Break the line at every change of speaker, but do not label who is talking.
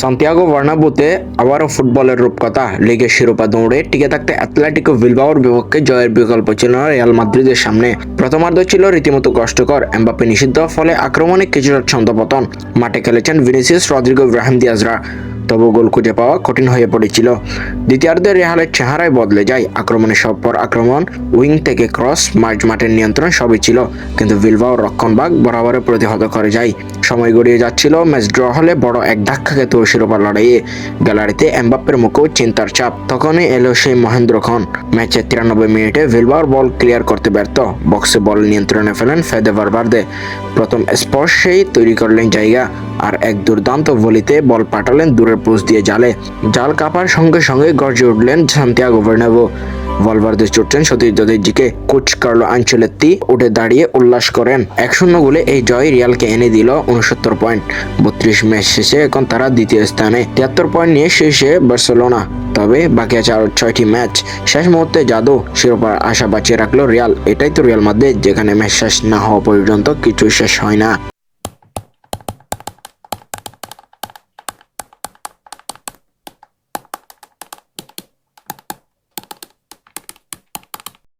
Santiago বার্নাবুতে আবারও ফুটবলের রূপকথা। লিগের শিরোপা দৌড়ে টিকে থাকতে অ্যাথলেটিকো বিলবাওর বিপক্ষে জয়ের বিকল্প ছিল না রিয়াল মাদ্রিদের সামনে। প্রথমার্ধ ছিল রীতিমতো কষ্টকর এমবাপে নিষিদ্ধ, ফলে আক্রমণে কিছুটা ছন্দপতন। মাঠে খেলেছেন ভিনিসিয়াস রদ্রিগো ইব্রাহিম দিয়াজরা তবু গোল খুঁজে পাওয়া কঠিন হয়ে পড়েছিল। দ্বিতীয়ার্ধে রেহালের চেহারায় বদলে যায় আক্রমণের সব পর আক্রমণ। উইং থেকে ক্রস মাঝ মাঠের নিয়ন্ত্রণ সবই ছিল, কিন্তু ভিলবাও রক্ষণভাগ বরাবরে প্রতিহত করে যায়। সময় গড়িয়ে যাচ্ছিল, ম্যাচ ড্র হলে বড় এক ধাক্কা খেতে শিরোপা লড়াইয়ে। গ্যালারিতে এমবাপ্পের মুখেও চিন্তার চাপ, তখনই এলো সেই মহেন্দ্র খন ম্যাচের তিরানব্বই মিনিটে ভিলবাওর বল ক্লিয়ার করতে ব্যর্থ, বক্সে বল নিয়ন্ত্রণে ফেলেন ফেদে ভারবার্দে প্রথম স্পর্শেই তৈরি করলেন জায়গা, আর এক দুর্দান্ত ভলিতে বল পাঠালেন দূরের পোস্ট দিয়ে জালে, জাল কাপার সঙ্গে সঙ্গে গর্জে উঠলেন সান্তিয়াগো বার্নাবো। ভলভার্দে ছুটছেন সতীর্থদের দিকে কোচ কার্লো আঞ্চলেত্তি উঠে দাঁড়িয়ে উল্লাস করেন। এক শূন্য গোলে এই জয় রিয়ালকে এনে দিল উনসত্তর পয়েন্ট। বত্রিশ ম্যাচ শেষে এখন তারা দ্বিতীয় স্থানে। তিয়াত্তর পয়েন্ট নিয়ে শীর্ষে বার্সেলোনা। তবে বাকি আছে আরও ছয়টি ম্যাচ। শেষ মুহূর্তে জাদু শিরোপার আশা বাঁচিয়ে রাখল রিয়াল। এটাই তো রিয়াল মাদ্রিদ, যেখানে ম্যাচ শেষ না হওয়া পর্যন্ত কিছু শেষ হয় না।